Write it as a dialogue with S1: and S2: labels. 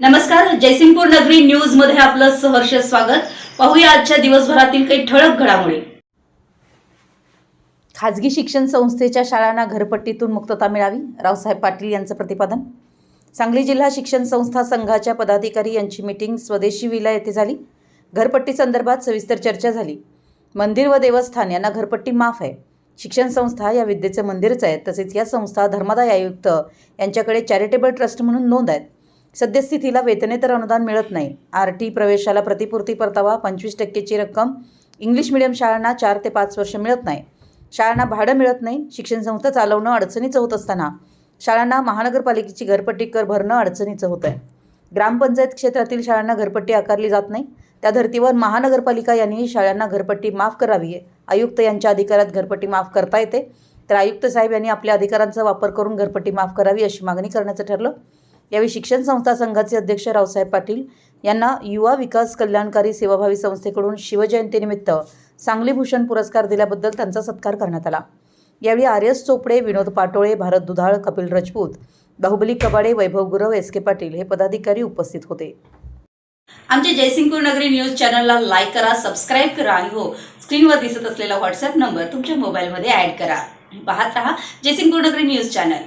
S1: नमस्कार जयसिंगपूर नगरी न्यूजमध्ये आपलं सहर्ष स्वागत. पाहूया आजच्या दिवसभरातील काही ठळक घडामोडी.
S2: खाजगी शिक्षण संस्थेच्या शाळांना घरपट्टीतून मुक्तता मिळावी रावसाहेब पाटील यांचं प्रतिपादन. सांगली जिल्हा शिक्षण संस्था संघाच्या पदाधिकारी यांची मीटिंग स्वदेशी विला येथे झाली. घरपट्टी संदर्भात सविस्तर चर्चा झाली. मंदिर व देवस्थान यांना घरपट्टी माफ आहे. शिक्षण संस्था या विद्येचे मंदिरच आहेत तसेच या संस्था धर्मादाय आयुक्त यांच्याकडे चॅरिटेबल ट्रस्ट म्हणून नोंद आहेत. सद्यस्थितीला वेतनेतर अनुदान मिळत नाही. आर टी प्रवेशाला प्रतिपूर्ती परतावा पंचवीस टक्केची रक्कम. इंग्लिश मिडियम शाळांना चार ते पाच वर्ष मिळत नाही. शाळांना भाडं मिळत नाही. शिक्षण संस्था चालवणं अडचणीचं होत असताना शाळांना महानगरपालिकेची घरपट्टी कर भरणं अडचणीचं होत आहे ग्रामपंचायत क्षेत्रातील शाळांना घरपट्टी आकारली जात नाही. त्या धर्तीवर महानगरपालिका यांनीही शाळांना घरपट्टी माफ करावी आयुक्त यांच्या अधिकारात घरपट्टी माफ करता येते. तर आयुक्त साहेब यांनी आपल्या अधिकारांचा वापर करून घरपट्टी माफ करावी अशी मागणी करण्याचं ठरलं. यावेळी शिक्षण संस्था संघाचे अध्यक्ष रावसाहेब पाटील यांना युवा विकास कल्याणकारी सेवाभावी संस्थेकडून शिवजयंतीनिमित्त सांगली भूषण पुरस्कार दिल्याबद्दल त्यांचा सत्कार करण्यात आला. यावेळी R S Chopde Vinod Patole Bharat Dudhal Kapil Rajput Bahubali Kabade Vaibhav Gurav S K Patil हे पदाधिकारी उपस्थित होते.
S1: आमच्या जयसिंगपूर नगरी न्यूज चॅनलला लाईक करा सबस्क्राईब करा आणि हो स्क्रीनवर दिसत असलेला व्हॉट्सअप नंबर तुमच्या मोबाईलमध्ये ऍड करा. पाहत रहा जयसिंगपूर नगरी न्यूज चॅनल.